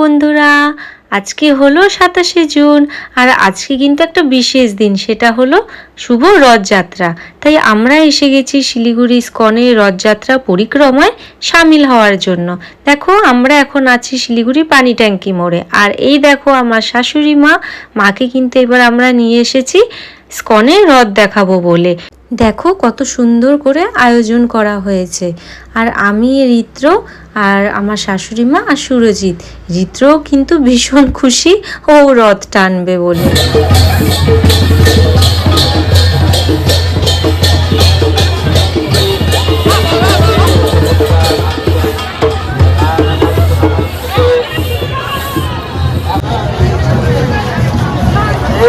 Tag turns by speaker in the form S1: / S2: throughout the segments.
S1: বন্ধুরা, আজকে হলো সাতাশে জুন, আর আজকে কিন্তু একটা বিশেষ দিন, সেটা হলো শুভ রথযাত্রা। তাই আমরা এসে গেছি শিলিগুড়ি স্কনে রথযাত্রা পরিক্রমায় সামিল হওয়ার জন্য। দেখো, আমরা এখন আছি শিলিগুড়ি পানি ট্যাঙ্কি মোড়ে। আর এই দেখো, আমার শাশুড়ি মা, মাকে কিন্তু এবার আমরা নিয়ে এসেছি স্কনে রথ দেখাবো বলে। দেখো কত সুন্দর করে আয়োজন করা হয়েছে। আর আমি রিত্র আর আমার শাশুড়ি মা আর সুরজিৎ। রিত্রও কিন্তু ভীষণ খুশি ও রথ টানবে বলে।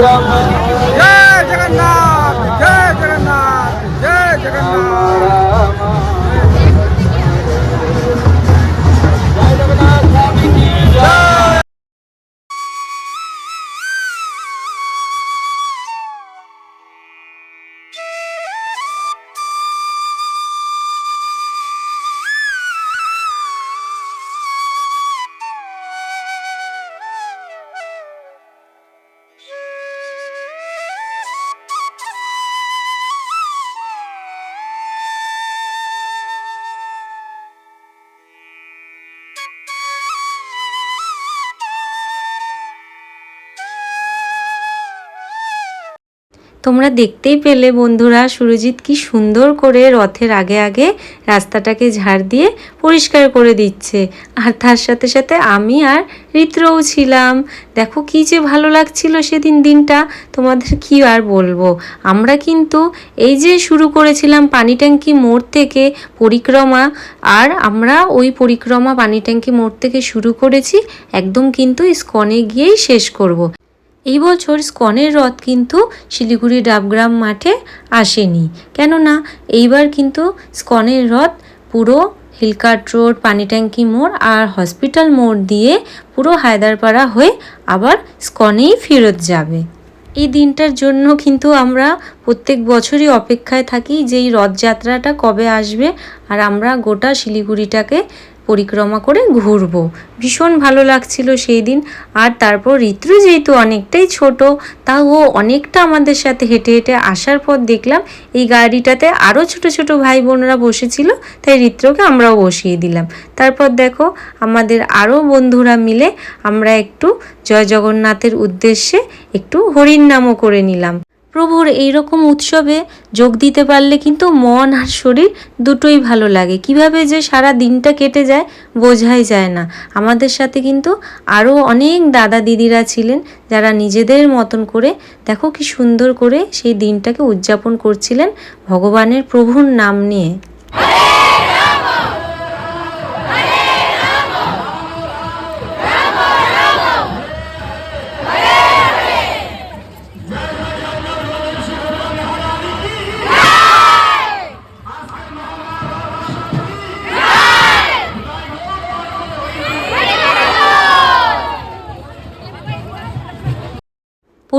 S2: জয়
S1: তোমরা দেখতেই পেলে বন্ধুরা, সুরজিৎ কি সুন্দর করে রথের আগে আগে রাস্তাটাকে ঝাড় দিয়ে পরিষ্কার করে দিচ্ছে। আর তার সাথে সাথে আমি আর রিত্রও ছিলাম। দেখো কি যে ভালো লাগছিল সেদিন দিনটা, তোমাদের কি আর বলব? আমরা কিন্তু এই যে শুরু করেছিলাম পানি ট্যাঙ্কি মোড় থেকে পরিক্রমা, আর আমরা ওই পরিক্রমা পানি ট্যাঙ্কি মোড় থেকে শুরু করেছি, একদম কিন্তু স্কনে গিয়েই শেষ করব। এই বছর স্কনের রথ কিন্তু শিলিগুড়ি ডাবগ্রাম মাঠে আসেনি। কেননা, এইবার কিন্তু স্কনের রথ পুরো হিলকাট রোড, পানি ট্যাঙ্কি মোড় আর হসপিটাল মোড় দিয়ে পুরো হায়দারপাড়া হয়ে আবার স্কনেই ফেরত যাবে। এই দিনটার জন্য কিন্তু আমরা প্রত্যেক বছরই অপেক্ষায় থাকি যে এই রথযাত্রাটা কবে আসবে আর আমরা গোটা শিলিগুড়িটাকে পরিক্রমা করে ঘুরবো। ভীষণ ভালো লাগছিল সেই দিন। আর তারপর ঋতু যেহেতু অনেকটাই ছোট, তাও ও অনেকটা আমাদের সাথে হেঁটে হেঁটে আসার পর দেখলাম। এই গাড়িটাতে আরও ছোট ছোট ভাই বোনরা বসেছিল, তাই ঋত্রকে আমরাও বসিয়ে দিলাম। তারপর দেখো, আমাদের আরও বন্ধুরা মিলে আমরা একটু জয় জগন্নাথের উদ্দেশ্যে একটু হরিণ নামও করে নিলাম। প্রভুর এইরকম উৎসবে যোগ দিতে পারলে কিন্তু মন আর শরীর দুটোই ভালো লাগে। কীভাবে যে সারা দিনটা কেটে যায় বোঝাই যায় না। আমাদের সাথে কিন্তু আরও অনেক দাদা দিদিরা ছিলেন যারা নিজেদের মতন করে দেখো কি সুন্দর করে সেই দিনটাকে উদযাপন করছিলেন ভগবানের প্রভুর নাম নিয়ে।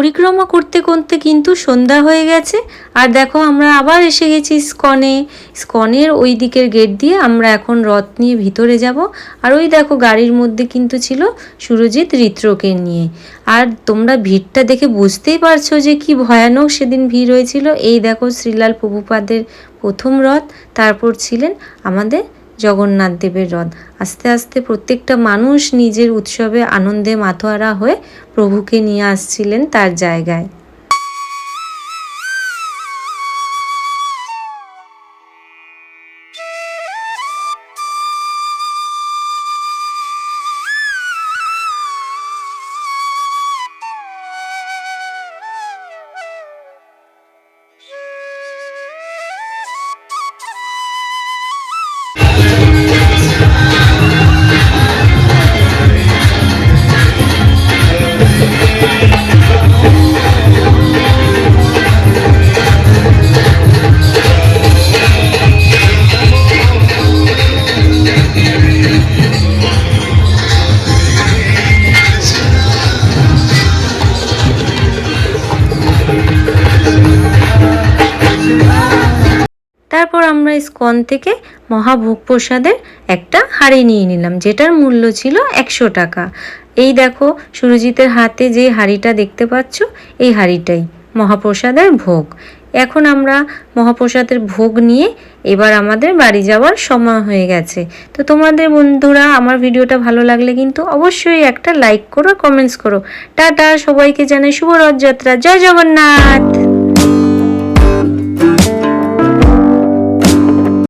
S1: পরিক্রমা করতে করতে কিন্তু সন্ধ্যা হয়ে গেছে। আর দেখো আমরা আবার এসে গেছি স্কনে স্কনের ওই দিকের গেট দিয়ে আমরা এখন রথ নিয়ে ভিতরে যাব। আর ওই দেখো গাড়ির মধ্যে কিন্তু ছিল সুরজিৎ রিত্রকে নিয়ে। আর তোমরা ভিড়টা দেখে বুঝতেই পারছ যে কি ভয়ানক সেদিন ভিড় হয়েছিল। এই দেখো শ্রীলাল প্রভুপাদের প্রথম রথ, তারপর ছিলেন আমাদের জগন্নাথ দেবের রথ। আস্তে আস্তে প্রত্যেকটা মানুষ নিজের উৎসবে আনন্দে মাথোয়ারা হয়ে প্রভুকে নিয়ে আসছিলেন তার জায়গায়। তারপর আমরা স্কন থেকে মহাভোগ প্রসাদের একটা হাঁড়ি নিয়ে নিলাম, যেটার মূল্য ছিল একশো টাকা। এই দেখো, সুরজিতের হাতে যে হাঁড়িটা দেখতে পাচ্ছ, এই হাঁড়িটাই মহাপ্রসাদের ভোগ। এখন আমরা মহাপ্রসাদের ভোগ নিয়ে এবার আমাদের বাড়ি যাওয়ার সময় হয়ে গেছে। তো তোমাদের বন্ধুরা, আমার ভিডিওটা ভালো লাগলে কিন্তু অবশ্যই একটা লাইক করো, কমেন্টস করো। টাটা, সবাইকে জানাই শুভ রথযাত্রা জয় জগন্নাথ!